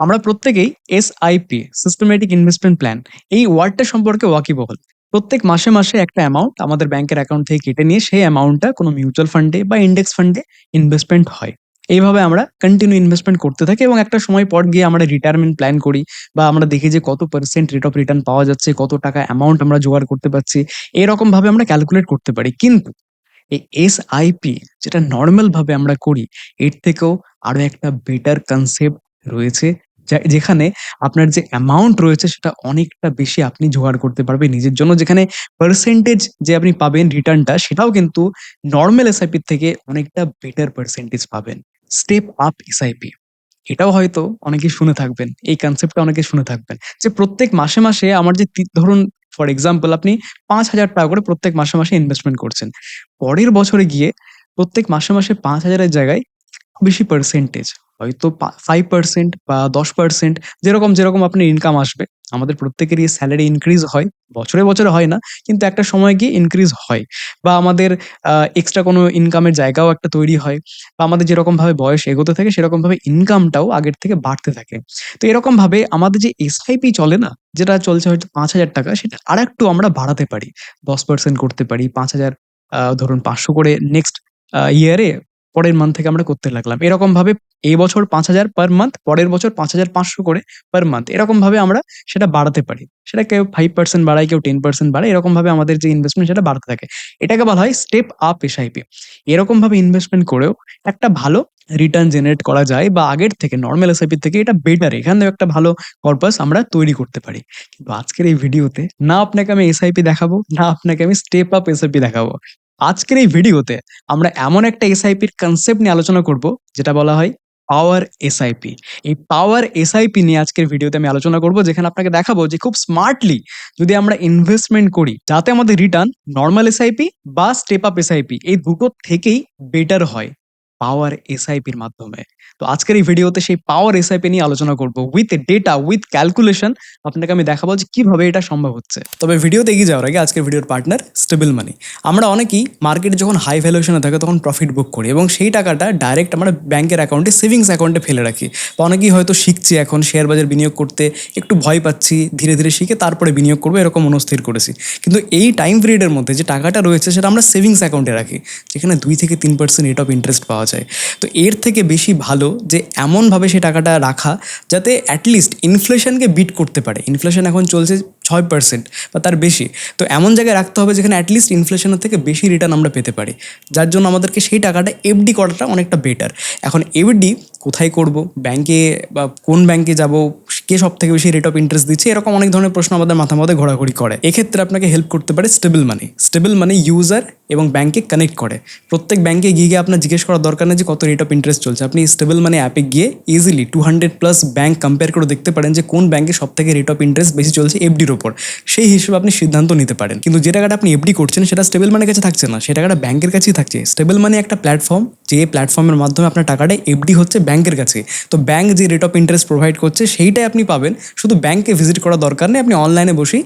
আমরা প্রত্যেকেই SIP systematic investment plan এই ওয়ার্ডটা সম্পর্কে ওয়াকিবহল। প্রত্যেক মাসে মাসে একটা অ্যামাউন্ট আমাদের ব্যাংকের অ্যাকাউন্ট থেকে কেটে নিয়ে সেই অ্যামাউন্টটা কোনো মিউচুয়াল ফান্ডে বা ইন্ডেক্স ফান্ডে ইনভেস্টমেন্ট হয়। এইভাবে আমরা কন্টিনিউ ইনভেস্টমেন্ট করতে থাকি এবং একটা সময় পর গিয়ে আমরা রিটায়ারমেন্ট প্ল্যান করি বা আমরা দেখি যে কত পার্সেন্ট রেট অফ রিটার্ন পাওয়া যাচ্ছে, কত টাকা অ্যামাউন্ট আমরা জোগাড় করতে পারছি এরকম ভাবে আমরা ক্যালকুলেট করতে পারি। কিন্তু এই এসআইপি যেটা নর্মাল ভাবে আমরা করি, এর থেকেও আরও একটা বেটার কনসেপ্ট রয়েছে। যেখানে আপনার যে অ্যামাউন্ট রয়েছে সেটা অনেকটা বেশি আপনি জোগাড় করতে পারবেন নিজের জন্য। যেখানে পার্সেন্টেজ যে আপনি পাবেন রিটার্নটা সেটাও কিন্তু নর্মাল এসআইপি থেকে অনেকটা বেটার পার্সেন্টেজ পাবেন। স্টেপ আপ এসআইপি এটাও হয়তো অনেকে শুনে থাকবেন, এই কনসেপ্টটা অনেকে শুনে থাকবেন। যে প্রত্যেক মাসে মাসে আমার যে ধরুন ফর এক্সাম্পল আপনি পাঁচ হাজার টাকা করে প্রত্যেক মাসে মাসে ইনভেস্টমেন্ট করছেন। পরের বছরে গিয়ে প্রত্যেক মাসে মাসে পাঁচ হাজারের জায়গায় বেশি পার্সেন্টেজ হয়তো ফাইভ পার্সেন্ট বা দশ পার্সেন্ট যেরকম যেরকম আপনার ইনকাম আসবে। আমাদের প্রত্যেকেরই স্যালারি ইনক্রিজ হয়। বছরে বছরে হয় না, কিন্তু একটা সময় গিয়ে ইনক্রিজ হয়। বা আমাদের এক্সট্রা কোনো ইনকামের জায়গাও একটা তৈরি হয়। বা আমাদের যেরকমভাবে বয়স এগোতে থাকে, সেরকমভাবে ইনকামটাও আগের থেকে বাড়তে থাকে। তো এরকমভাবে আমাদের যে এসআইপি চলে না, যেটা চলছে হয়তো পাঁচ হাজার টাকা, সেটা আর একটু আমরা বাড়াতে পারি। দশ পার্সেন্ট করতে পারি, পাঁচ হাজার ধরুন পাঁচশো করে নেক্সট ইয়ারে পরের মান্থ থেকে আমরা করতে লাগলাম। এরকম ভাবে এই বছর পাঁচ হাজার পার মান্থ পরের বছর পাঁচ হাজার পাঁচশো করে পার মান্থ এরকম ভাবে আমরা সেটা বাড়াতে পারি। সেটা কেউ ফাইভ পার্সেন্ট বাড়ায়, কেউ টেন পার্সেন্ট বাড়ায় এরকম ভাবে আমাদের যে ইনভেস্টমেন্ট সেটা বাড়তে থাকে। এটাকে বলা হয় স্টেপ আপ এসআইপি এরকম ভাবে ইনভেস্টমেন্ট করেও একটা ভালো রিটার্ন জেনারেট করা যায় বা আগের থেকে নর্মাল এসআইপি থেকে এটা বেটার এখানে একটা ভালো কর্পাস আমরা তৈরি করতে পারি। কিন্তু আজকের এই ভিডিওতে না আপনাকে আমি এসআইপি দেখাবো, না আপনাকে আমি স্টেপ আপ এসআইপি দেখাবো। আজকের এই ভিডিওতে আমরা এমন একটা এসআইপির কনসেপ্ট নিয়ে আলোচনা করব, যেটা বলা হয় পাওয়ার এসআইপি এই পাওয়ার এসআইপি নিয়ে আজকের ভিডিওতে আমি আলোচনা করব, যেখানে আপনাকে দেখাবো যে খুব স্মার্টলি যদি আমরা ইনভেস্টমেন্ট করি, যাতে আমাদের রিটার্ন নর্মাল এসআইপি বা স্টেপ আপ এসআইপি এই দুটো থেকেই বেটার হয়। পাওয়ার এসআইপির মাধ্যমে। তো আজকের এই ভিডিওতে সেই পাওয়ার এসআইপি নিয়ে আলোচনা করব উইথ ডেটা উইথ ক্যালকুলেশন আপনাকে আমি দেখাবো যে কীভাবে এটা সম্ভব হচ্ছে। তবে ভিডিওতে এগিয়ে যাওয়ার আগে আজকের ভিডিওর পার্টনার স্টেবল মানি আমরা অনেকেই মার্কেটে যখন হাই ভ্যালুয়েশনে থাকে তখন প্রফিট বুক করি এবং সেই টাকাটা ডাইরেক্ট আমরা ব্যাংকের অ্যাকাউন্টে সেভিংস অ্যাকাউন্টে ফেলে রাখি। বা অনেকেই হয়তো শিখছি এখন শেয়ার বাজার বিনিয়োগ করতে, একটু ভয় পাচ্ছি, ধীরে ধীরে শিখে তারপরে বিনিয়োগ করব, এরকম মনস্থির করেছি। কিন্তু এই টাইম পিরিয়ডের মধ্যে যে টাকাটা রয়েছে সেটা আমরা সেভিংস অ্যাকাউন্টে রাখি, যেখানে দুই থেকে তিন পার্সেন্ট রেট অফ ইন্টারেস্ট পাওয়া যায়। তো এর থেকে বেশি ভালো যে এমনভাবে সে টাকাটা রাখা যাতে অ্যাটলিস্ট ইনফ্লেশনকে বিট করতে পারে। ইনফ্লেশন এখন চলছে ছয় পার্সেন্ট বা তার বেশি। তো এমন জায়গায় রাখতে হবে যেখানে অ্যাটলিস্ট ইনফ্লেশনের থেকে বেশি রিটার্ন আমরা পেতে পারি। যার জন্য আমাদেরকে সেই টাকাটা এফডি করাটা অনেকটা বেটার এখন এফডি কোথায় করব ব্যাংকে বা কোন ব্যাংকে যাব, কে সব থেকে বেশি রেট অফ ইন্টারেস্ট দিচ্ছে, এরকম অনেক ধরনের প্রশ্ন আমাদের মাথা মধ্যে ঘোরাঘুরি করে। এক্ষেত্রে আপনাকে হেল্প করতে পারে stable money stable money user এবং ব্যাংকে কানেক্ট করে। প্রত্যেক ব্যাংকে গিয়ে গিয়ে আপনার জিজ্ঞেস করার দরকার নেই যে কত রেট অফ ইন্টারেস্ট চলছে। আপনি স্টেবল মানি অ্যাপে গিয়ে easily two hundred plus bank compare করে দেখতে পারেন যে কোন ব্যাংকে সব থেকে রেট অফ ইন্টারেস্ট বেশি চলছে এফডির ওপর সেই হিসেবে আপনি সিদ্ধান্ত নিতে পারেন। কিন্তু যে টাকাটা আপনি এফডি করছেন, সেটা স্টেবল মানির কাছে থাকছে না। সে টাকাটা ব্যাংকের কাছেই থাকছে। স্টেবল মানি একটা প্ল্যাটফর্ম যে প্ল্যাটফর্মের মাধ্যমে আপনার টাকাটা এফডি হচ্ছে ব্যাংকের কাছে। তো ব্যাংক যে রেট অফ ইন্টারেস্ট প্রোভাইড করছে, সেইটাই আপনি পাবেন। শুধু ব্যাংকে ভিজিট করার দরকার নেই। আপনি অনলাইনে বসেই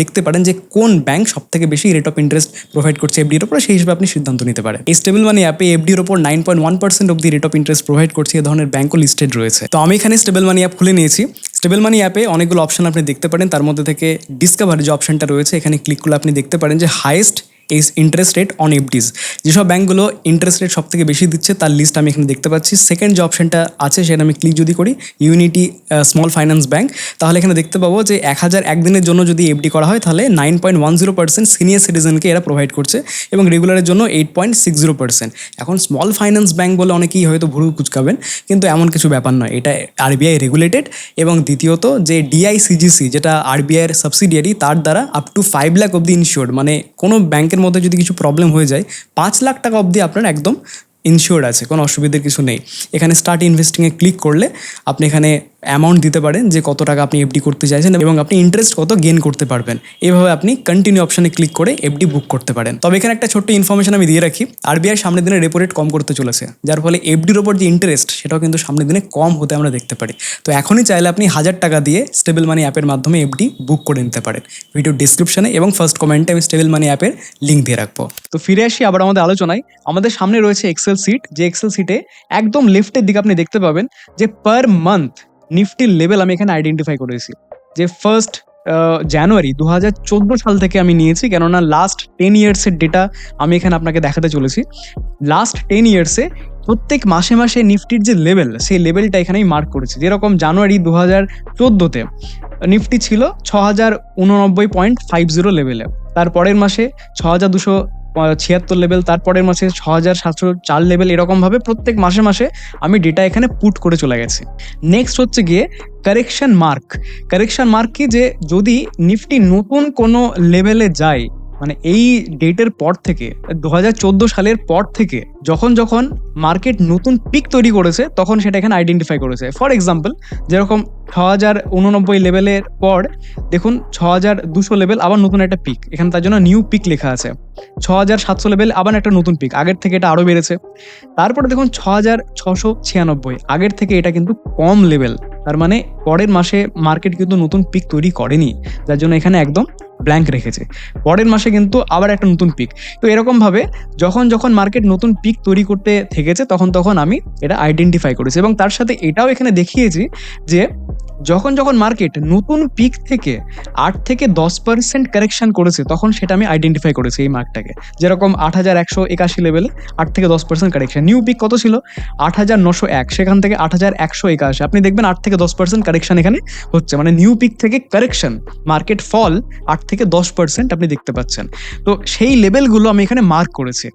দেখতে পারেন যে কোন ব্যাংক সব থেকে বেশি রেট অফ ইন্টারেস্ট প্রোভাইড করছে এফডির ওপর, সেই হিসেবে আপনি সিদ্ধান্ত নিতে পারেন। এই স্টেবল মানি অ্যাপে এফডির ওপর nine point one percent of the rate of interest provide করছে এ ধরনের ব্যাংকও লিস্টেড রয়েছে। তো আমি এখানে স্টেবল মানি অ্যাপ খুলে নিয়েছি। স্টেবল মানি অ্যাপে অনেকগুলো অপশন আপনি দেখতে পারেন। তার মধ্যে থেকে ডিসকাভার যে অপশনটা রয়েছে, এখানে ক্লিক করলে আপনি দেখতে পারেন যে হাইয়েস্ট এই ইন্টারেস্ট রেট অন এফডিস যেসব ব্যাঙ্কগুলো ইন্টারেস্ট রেট সব থেকে বেশি দিচ্ছে, তার লিস্ট আমি এখানে দেখতে পাচ্ছি। সেকেন্ড যে অপশনটা আছে, সেটা আমি ক্লিক যদি করি ইউনিটি স্মল ফাইন্যান্স ব্যাঙ্ক তাহলে এখানে দেখতে পাবো যে এক হাজার একদিনের জন্য যদি এফডি করা হয়, তাহলে nine point one zero percent senior সিটিজেনকে এরা প্রোভাইড করছে এবং রেগুলারের জন্য eight point six zero percent এখন স্মল ফাইন্যান্স ব্যাঙ্ক বলে অনেকেই হয়তো ভুরু কুচকাবেন, কিন্তু এমন কিছু ব্যাপার নয়। এটা আরবিআই রেগুলেটেড এবং দ্বিতীয়ত যে ডিআইসিজিসি যেটা আরবিআইয়ের সাবসিডিয়ারি তার দ্বারা আপ টু ফাইভ লাখ অব্দি ইনশিওর্ড মানে কোনো ব্যাংকের মধ্যে যদি কিছু প্রবলেম হয়ে যায়, পাঁচ লাখ টাকা অবধি আপনার একদম ইনশিওর আছে, কোনো অসুবিধার কিছু নেই। এখানে স্টার্ট ইনভেস্টিংয়ে ক্লিক করলে আপনি এখানে অ্যামাউন্ট দিতে পারেন যে কত টাকা আপনি এফডি করতে চাইছেন এবং আপনি ইন্টারেস্ট কত গেন করতে পারবেন। এভাবে আপনি কন্টিনিউ অপশনে ক্লিক করে এফডি বুক করতে পারেন। তবে এখানে একটা ছোট্ট ইনফরমেশন আমি দিয়ে রাখি। আরবিআই সামনের দিনে রেপো রেট কম করতে চলেছে, যার ফলে এফডির ওপর যে ইন্টারেস্ট সেটাও কিন্তু সামনের দিনে কম হতে আমরা দেখতে পারি। তো এখনই চাইলে আপনি হাজার টাকা দিয়ে স্টেবল মানি অ্যাপের মাধ্যমে এফডি বুক করে নিতে পারেন। ভিডিও ডিসক্রিপশনে এবং ফার্স্ট কমেন্টে আমি স্টেবল মানি অ্যাপের লিঙ্ক দিয়ে রাখব। তো ফিরে আসি আবার আমাদের আলোচনায়। আমাদের সামনে রয়েছে এক্সেল সিট যে এক্সেল সিটে একদম লেফটের দিকে আপনি দেখতে পাবেন যে পার মান্থ নিফটির লেভেল আমি এখানে আইডেন্টিফাই করেছি। যে ফার্স্ট জানুয়ারি দু হাজার চোদ্দ সাল থেকে আমি নিয়েছি, কেননা লাস্ট টেন ইয়ার্সের ডেটা আমি এখানে আপনাকে দেখাতে চলেছি। লাস্ট টেন ইয়ার্সে প্রত্যেক মাসে মাসে নিফটির যে লেভেল সেই লেভেলটা এখানে আমি মার্ক করেছি। যেরকম জানুয়ারি দু হাজার চোদ্দোতে নিফটি ছিল ছ হাজার উননব্বই পয়েন্ট ফাইভ জিরো লেভেলে তার পরের মাসে ছ হাজার দুশো ছিয়াত্তর লেভেল তারপরের মাসে ছ হাজার সাতশো চার লেভেল এরকমভাবে প্রত্যেক মাসে মাসে আমি ডেটা এখানে পুট করে চলে গেছি। নেক্সট হচ্ছে গিয়ে কারেকশান মার্ক কারেকশান মার্ক কি যে যদি নিফটি নতুন কোনো লেভেলে যায় মানে এই ডেটের পর থেকে দু হাজার চোদ্দ সালের পর থেকে যখন যখন মার্কেট নতুন পিক তৈরি করেছে, তখন সেটা এখানে আইডেন্টিফাই করেছে। ফর এক্সাম্পল যেরকম ছ হাজার উননব্বই লেভেলের পর, দেখুন ছ হাজার দুশো লেভেল আবার নতুন একটা পিক এখানে তার জন্য নিউ পিক লেখা আছে। ছ হাজার সাতশো লেভেল আবার একটা নতুন পিক আগের থেকে এটা আরও বেড়েছে। তারপরে দেখুন ছ হাজার ছশো ছিয়ানব্বই। আগের থেকে এটা কিন্তু কম লেভেল তার মানে পরের মাসে মার্কেট কিন্তু নতুন পিক তৈরি করেনি। যার জন্য এখানে একদম ব্ল্যাঙ্ক রেখেছে। পরের মাসে কিন্তু আবার একটা নতুন পিক তো এরকমভাবে যখন যখন মার্কেট নতুন পিক তৈরি করতে থেকেছে, তখন তখন আমি এটা আইডেন্টিফাই করেছি। এবং তার সাথে এটাও এখানে দেখিয়েছি যে যখন যখন মার্কেট নতুন পিক থেকে আট থেকে দশ পার্সেন্ট কারেকশন করেছে, তখন সেটা আমি আইডেন্টিফাই করেছি এই মার্কটাকে যেরকম আট হাজার একশো একাশি লেভেলে আট থেকে দশ পার্সেন্ট কারেকশন নিউ পিক কত ছিল? আট হাজার নশো এক, সেখান থেকে আট হাজার একশো একাশি। আপনি দেখবেন আট থেকে দশ পার্সেন্ট কারেকশন এখানে হচ্ছে। মানে নিউ পিক থেকে কারেকশন মার্কেট ফল আট থেকে দশ পার্সেন্ট আপনি দেখতে পাচ্ছেন। তো সেই লেভেলগুলো আমি এখানে মার্ক করেছি।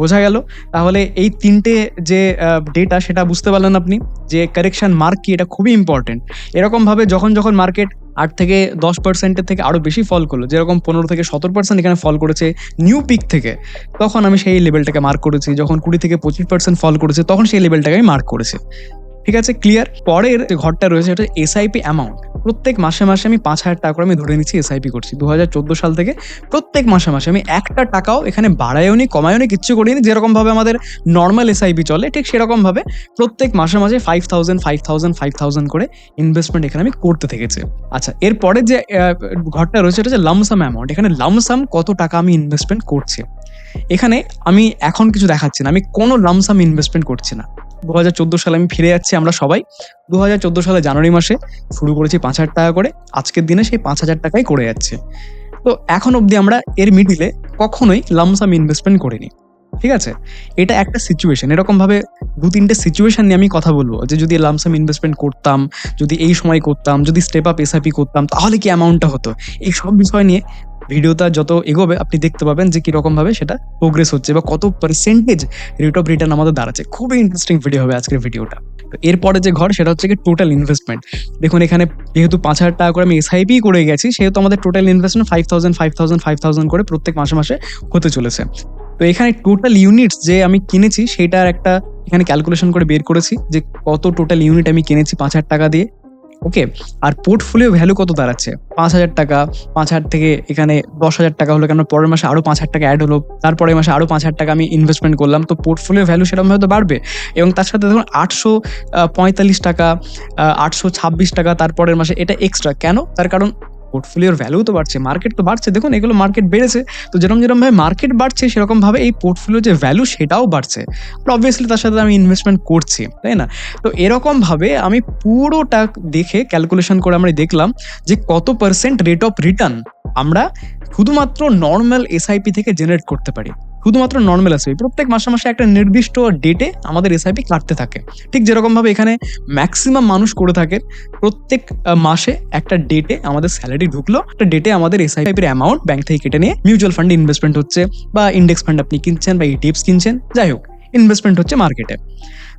বোঝা গেল। তাহলে এই তিনটে যে ডেটা সেটা বুঝতে পারলেন আপনি যে কারেকশন মার্ক কি, এটা খুবই ইম্পর্টেন্ট এরকমভাবে যখন যখন মার্কেট আট থেকে দশ পার্সেন্টের থেকে আরও বেশি ফল করল, যেরকম পনেরো থেকে সতেরো পার্সেন্ট এখানে ফল করেছে নিউ পিক থেকে, তখন আমি সেই লেভেলটাকে মার্ক করেছি। যখন কুড়ি থেকে পঁচিশ পার্সেন্ট ফল করেছে, তখন সেই লেভেলটাকে আমি মার্ক করেছি। ঠিক আছে? ক্লিয়ার পরের ঘরটা রয়েছে এটা এসআইপি অ্যামাউন্ট প্রত্যেক মাসে মাসে আমি পাঁচ হাজার টাকা করে আমি ধরে নিচ্ছি এসআইপি করছি। দু হাজার চোদ্দ সাল থেকে প্রত্যেক মাসে মাসে আমি একটা টাকাও এখানে বাড়ায়ও নি, কমায়ও নি, কিচ্ছু করিনি যেরকমভাবে আমাদের নর্মাল এসআইপি চলে, ঠিক সেরকমভাবে প্রত্যেক মাসে মাসে five thousand five thousand five thousand করে ইনভেস্টমেন্ট এখানে আমি করতে থেকেছি। আচ্ছা এরপরে যে ঘরটা রয়েছে এটা হচ্ছে লামসাম অ্যামাউন্ট এখানে লামসাম কত টাকা আমি ইনভেস্টমেন্ট করছি? এখানে আমি এখন কিছু দেখাচ্ছি না, আমি কোনো লামসাম ইনভেস্টমেন্ট করছি না। দু হাজার চোদ্দ সালে আমি ফিরে যাচ্ছি আমরা সবাই। দু হাজার চোদ্দ সালে জানুয়ারি মাসে শুরু করেছি পাঁচ হাজার টাকা করে। আজকের দিনে সেই পাঁচ হাজার টাকাই করে যাচ্ছে। তো এখন অবধি আমরা এর মিডিলে কখনোই লামসাম ইনভেস্টমেন্ট করিনি। ঠিক আছে? এটা একটা সিচুয়েশন এরকমভাবে দু তিনটে সিচুয়েশন নিয়ে আমি কথা বলব যে যদি লামসাম ইনভেস্টমেন্ট করতাম, যদি এই সময় করতাম, যদি স্টেপ আপ এসআইপি করতাম, তাহলে কি অ্যামাউন্টটা হতো? এই সব বিষয় নিয়ে ভিডিওটা যত এগোবে, আপনি দেখতে পাবেন যে কীরকম ভাবে সেটা প্রোগ্রেস হচ্ছে বা কত পার্সেন্টেজ রেট অফ রিটার্ন আমাদের দাঁড়াচ্ছে। খুবই ইন্টারেস্টিং ভিডিও হবে আজকের ভিডিওটা এরপরে যে ঘর, সেটা হচ্ছে কি টোটাল ইনভেস্টমেন্ট দেখুন, এখানে যেহেতু পাঁচ হাজার টাকা করে আমি এসআইপি করে গেছি, সেহেতু আমাদের total investment five thousand five thousand five thousand করে প্রত্যেক মাসে মাসে হতে চলেছে। তো এখানে টোটাল ইউনিটস যে আমি কিনেছি, সেটার একটা এখানে ক্যালকুলেশন করে বের করেছি যে কত টোটাল ইউনিট আমি কিনেছি পাঁচ হাজার টাকা দিয়ে। ওকে আর পোর্টফোলিও ভ্যালু কত দাঁড়াচ্ছে? পাঁচ হাজার টাকা, পাঁচ হাজার থেকে এখানে দশ হাজার টাকা হলো কেন পরের মাসে আরও পাঁচ হাজার টাকা অ্যাড হলো, তারপরের মাসে আরও পাঁচ হাজার টাকা আমি ইনভেস্টমেন্ট করলাম, তো পোর্টফোলিও ভ্যালু সেরকম হয়তো বাড়বে। এবং তার সাথে ধরুন আটশো পঁয়তাল্লিশ টাকা আটশো ছাব্বিশ টাকা, তারপরের মাসে এটা এক্সট্রা কেন? তার কারণ পোর্টফোলিওর ভ্যালু তো বাড়ছে মার্কেট তো বাড়ছে। দেখুন, এগুলো মার্কেট বেড়েছে। তো যেরকম যেরকম ভাবে মার্কেট বাড়ছে, সেরকমভাবে এই পোর্টফোলিও যে ভ্যালু সেটাও বাড়ছে। অবভিয়াসলি তার সাথে আমি ইনভেস্টমেন্ট করছি, তাই না? তো এরকমভাবে আমি পুরোটা দেখে ক্যালকুলেশন করে আমরা দেখলাম যে কত পার্সেন্ট রেট অফ রিটার্ন আমরা শুধুমাত্র নর্মাল এসআইপি থেকে জেনারেট করতে পারি। শুধুমাত্র নর্মাল এসআইপি প্রত্যেক মাসে মাসে একটা নির্দিষ্ট ডেটে আমাদের এসআইপি কাটতে থাকে। ঠিক যেরকমভাবে এখানে ম্যাক্সিমাম মানুষ করে থাকে, প্রত্যেক মাসে একটা ডেটে আমাদের স্যালারি ঢুকলো। একটা ডেটে আমাদের এসআইপির অ্যামাউন্ট ব্যাংক থেকে কেটে নিয়ে মিউচুয়াল ফান্ডে ইনভেস্টমেন্ট হচ্ছে বা ইন্ডেক্স ফান্ড আপনি কিনছেন বা ইটিএফস কিনছেন, যাই হোক ইনভেস্টমেন্ট হচ্ছে মার্কেটে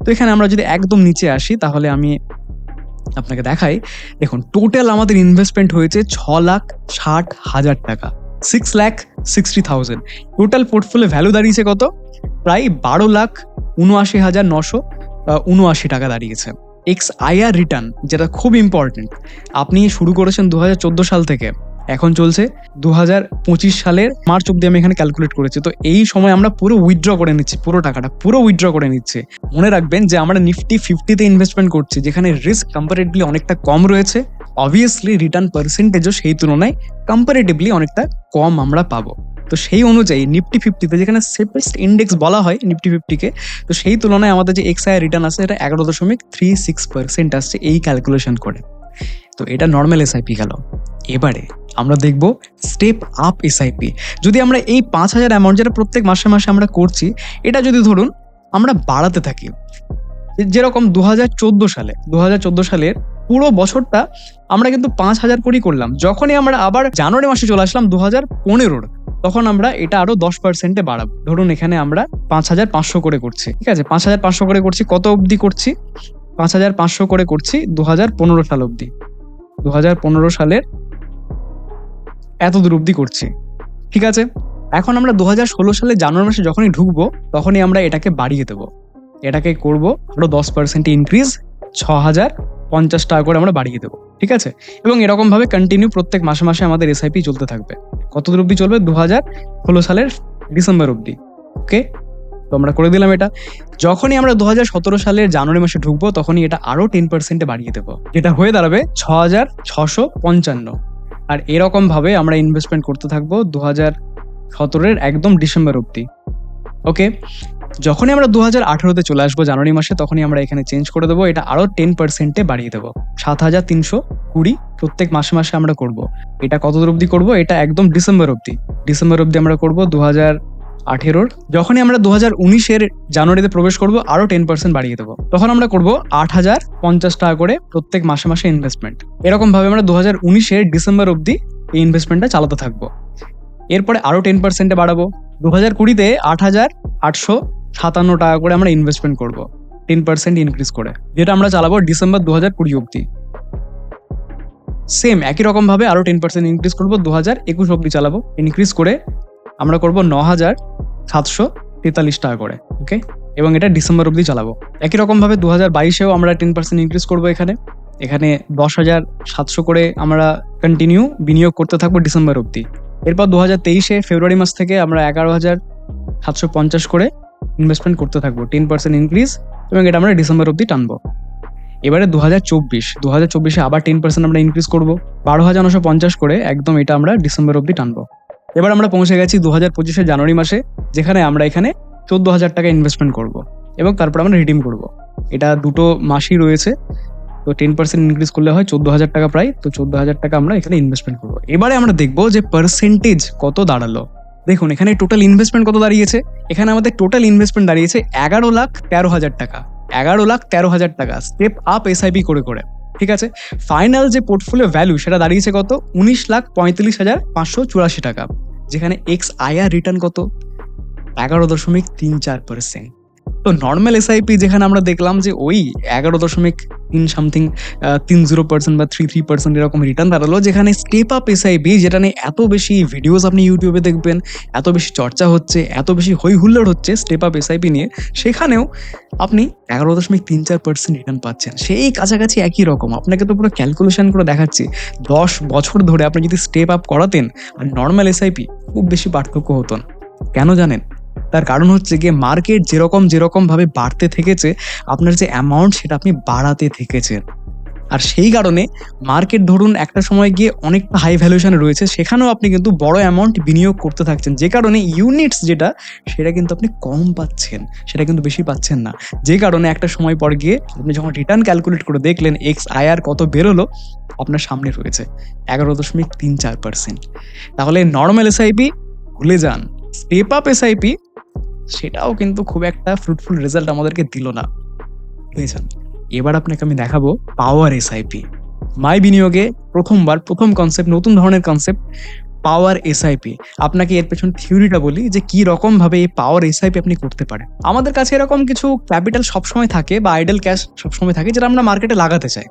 তো এখানে আমরা যদি একদম নিচে আসি, তাহলে আমি আপনাকে দেখাই। দেখুন টোটাল আমাদের ইনভেস্টমেন্ট হয়েছে ছ লাখ ষাট হাজার টাকা। Six lakh sixty thousand total portfolio value দাঁড়িয়েছে কত? প্রায় বারো লাখ উনআশি হাজার নশো উনআশি টাকা দাঁড়িয়েছে। এক্স আইআর রিটার্ন যেটা খুব ইম্পর্টেন্ট আপনি শুরু করেছেন দু হাজার চোদ্দ সাল থেকে। এখন চলছে দু হাজার পঁচিশ সালের মার্চ অব্দি আমি এখানে ক্যালকুলেট করেছি। তো এই সময় আমরা পুরো উইথড্র করে নিচ্ছি, পুরো টাকাটা, পুরো উইথড্র করে নিচ্ছি। মনে রাখবেন যে আমরা নিফটি ফিফটিতে ইনভেস্টমেন্ট করছি, যেখানে রিস্ক কম্পারেটিভলি অনেকটা কম রয়েছে। অবভিয়াসলি রিটার্ন পার্সেন্টেজও সেই তুলনায় কম্পারেটিভলি অনেকটা কম আমরা পাবো। তো সেই অনুযায়ী নিফটি ফিফটিতে যেখানে সেফেস্ট ইন্ডেক্স বলা হয় নিফটি ফিফটিকে তো সেই তুলনায় আমাদের যে এক্স আই রিটার্ন আছে এটা এগারো দশমিক থ্রি সিক্স পার্সেন্ট আসছে এই ক্যালকুলেশন করে। তো এটা নর্মাল এসআইপি গেল। এবারে আমরা দেখব স্টেপ আপ এসআইপি যদি আমরা এই পাঁচ হাজার অ্যামাউন্ট যেটা প্রত্যেক মাসে মাসে আমরা করছি, এটা যদি ধরুন আমরা বাড়াতে থাকি, যেরকম দু হাজার চোদ্দ সালে দু হাজার চোদ্দ সালের পুরো বছরটা আমরা কিন্তু পাঁচ হাজার কোটি করলাম। যখনই আমরা আবার জানুয়ারি মাসে চলে আসলাম দু হাজার পনেরোর, তখন আমরা এটা আরও দশ পার্সেন্টে বাড়াবো। ধরুন এখানে আমরা পাঁচ হাজার পাঁচশো করে করছি, ঠিক আছে? পাঁচ হাজার পাঁচশো করে করছি, কত অবধি করছি? পাঁচ হাজার পাঁচশো করে করছি দু হাজার পনেরো সাল অবধি। দু হাজার পনেরো সালের এত দূর অবধি করছি, ঠিক আছে? এখন আমরা দু হাজার ষোলো সালে জানুয়ারি মাসে যখনই ঢুকবো, তখনই আমরা এটাকে বাড়িয়ে দেবো। এটাকে করব আরও দশ পার্সেন্ট ইনক্রিজ ছ হাজার পঞ্চাশ টাকা করে আমরা বাড়িয়ে দেবো, ঠিক আছে? এবং এরকমভাবে কন্টিনিউ প্রত্যেক মাসে মাসে আমাদের এসআইপি চলতে থাকবে। কত দূর অবধি চলবে? দু হাজার ষোলো সালের ডিসেম্বর অবধি ওকে তো আমরা করে দিলাম এটা। যখনই আমরা দু হাজার সতেরো সালের জানুয়ারি মাসে ঢুকবো, তখনই এটা আরও টেন পার্সেন্টে বাড়িয়ে দেবো, যেটা হয়ে দাঁড়াবে ছ হাজার ছশো পঞ্চান্ন। আর এরকমভাবে আমরা ইনভেস্টমেন্ট করতে থাকব দু হাজার সতেরোর একদম ডিসেম্বর অবধি ওকে যখনই আমরা দু হাজার আঠারোতে চলে আসব জানুয়ারি মাসে, তখনই আমরা এখানে চেঞ্জ করে দেবো। এটা আরও টেন পার্সেন্টে বাড়িয়ে দেবো। সাত হাজার তিনশো কুড়ি প্রত্যেক মাসে মাসে আমরা করব। এটা কতদূর অবধি করব? এটা একদম ডিসেম্বর অবধি। ডিসেম্বর অবধি আমরা করব দু হাজার আঠেরোর। যখনই আমরা দু হাজার উনিশের জানুয়ারিতে প্রবেশ করব আরও টেন পার্সেন্ট বাড়িয়ে দেবো। তখন আমরা করব আট হাজার পঞ্চাশ টাকা করে প্রত্যেক মাসে মাসে ইনভেস্টমেন্ট এরকমভাবে আমরা দু হাজার উনিশের ডিসেম্বর অবধি এই ইনভেস্টমেন্টটা চালাতে থাকব। এরপরে আরও টেন পার্সেন্টে বাড়াবো। দু হাজার কুড়িতে আট হাজার আটশো সাতান্ন টাকা করে আমরা ইনভেস্টমেন্ট করব টেন পার্সেন্ট ইনক্রিজ করে, যেটা আমরা চালাবো ডিসেম্বর দু হাজার কুড়ি অব্দি সেম একই রকম ভাবে আরও টেন পার্সেন্ট ইনক্রিজ করব দু হাজার একুশ অব্দি চালাবো ইনক্রিজ করে আমরা করব ন হাজার সাতশো তেতাল্লিশ টাকা করে ওকে এবং এটা ডিসেম্বর অব্দি চালাবো। একই রকমভাবে দু হাজার বাইশেও আমরা টেন পার্সেন্ট ইনক্রিজ করব এখানে এখানে দশ হাজার সাতশো করে আমরা কন্টিনিউ বিনিয়োগ করতে থাকব ডিসেম্বর অব্দি এরপর দু হাজার তেইশে ফেব্রুয়ারি মাস থেকে আমরা এগারো হাজার সাতশো পঞ্চাশ করে ইনভেস্টমেন্ট করতে থাকব টেন পার্সেন্ট ইনক্রিজ এবং এটা আমরা ডিসেম্বর অব্দি টানবো। এবারে দু হাজার চব্বিশ দু হাজার চব্বিশে আবার টেন পার্সেন্ট আমরা ইনক্রিজ করব, বারো হাজার নশো পঞ্চাশ করে একদম এটা আমরা ডিসেম্বর অব্দি টানবো। এবার আমরা পৌঁছে গেছি দু হাজার পঁচিশে জানুয়ারি মাসে, যেখানে আমরা এখানে চোদ্দ হাজার টাকা ইনভেস্টমেন্ট করব এবং তারপর আমরা রিডিম করব। এটা দুটো মাসই রয়েছে, তো টেন পার্সেন্ট ইনক্রিজ করলে হয় চোদ্দ হাজার টাকা প্রায়, তো চোদ্দ হাজার টাকা আমরা এখানে ইনভেস্টমেন্ট করব। এবারে আমরা দেখব যে পার্সেন্টেজ কত দাঁড়াল। দেখুন, এখানে টোটাল ইনভেস্টমেন্ট কত দাঁড়িয়েছে? এখানে আমাদের টোটাল ইনভেস্টমেন্ট দাঁড়িয়েছে এগারো লাখ তেরো হাজার টাকা। এগারো লাখ তেরো হাজার টাকা স্টেপ আপ এসআইপি করে করে। ঠিক আছে? ফাইনাল যে পোর্টফোলিও ভ্যালু সেটা দাঁড়িয়েছে কত? উনিশ লাখ পঁয়তাল্লিশ হাজার পাঁচশো চুরাশি টাকা। যেখানে এক্স আইআর রিটার্ন কত? এগারো দশমিক তিন চার পার্সেন্ট তো নর্মাল এসআইপি যেখানে আমরা দেখলাম যে ওই এগারো দশমিক তিন সামথিং তিন জিরো পার্সেন্ট বা থ্রি থ্রি পার্সেন্ট এরকম রিটার্ন দাঁড়াল, যেখানে স্টেপ আপ এসআইপি যেটা নিয়ে এত বেশি ভিডিওস আপনি ইউটিউবে দেখবেন, এত বেশি চর্চা হচ্ছে, এত বেশি হই হুল্লোড় হচ্ছে স্টেপ আপ এসআইপি নিয়ে, সেখানেও আপনি এগারো দশমিক তিন চার পার্সেন্ট রিটার্ন পাচ্ছেন। সেই কাছাকাছি একই রকম। আপনাকে তো পুরো ক্যালকুলেশন করে দেখাচ্ছি। দশ বছর ধরে আপনি যদি স্টেপ আপ করাতেন, আর নর্মাল এসআইপি খুব বেশি পার্থক্য হতো না। কেন জানেন? তার কারণ হচ্ছে গিয়ে মার্কেট যেরকম যেরকম ভাবে বাড়তে থেকেছে, আপনার যে অ্যামাউন্ট সেটা আপনি বাড়াতে থেকেছেন। আর সেই কারণে মার্কেট ধরুন একটা সময় গিয়ে অনেকটা হাই ভ্যালুয়েশনে রয়েছে, সেখানেও আপনি কিন্তু বড় অ্যামাউন্ট বিনিয়োগ করতে থাকছেন। যে কারণে ইউনিটস যেটা, সেটা কিন্তু আপনি কম পাচ্ছেন, সেটা কিন্তু বেশি পাচ্ছেন না। যে কারণে একটা সময় পর গিয়ে আপনি যখন রিটার্ন ক্যালকুলেট করে দেখলেন এক্স আইআর কত বেরোলো, আপনার সামনে রয়েছে এগারো দশমিক তিন চার পার্সেন্ট তাহলে নর্মাল এসআইপি ভুলে যান। স্টেপ আপ এসআইপি সেটাও কিন্তু খুব একটা ফ্রুটফুল রেজাল্ট আমাদেরকে দিল না। বুঝেছেন? এবার আপনাকে আমি দেখাবো পাওয়ার এসআইপি মাই বিনিয়োগে প্রথমবার প্রথম কনসেপ্ট নতুন ধরনের কনসেপ্ট পাওয়ার এসআইপি আপনাকে এর পেছন থিওরিটা বলি যে কি রকম ভাবে এই পাওয়ার এসআইপি আপনি করতে পারেন। আমাদের কাছে এরকম কিছু ক্যাপিটাল সবসময় থাকে বা আইডল ক্যাশ সবসময় থাকে যেটা আমরা মার্কেটে লাগাতে চাই।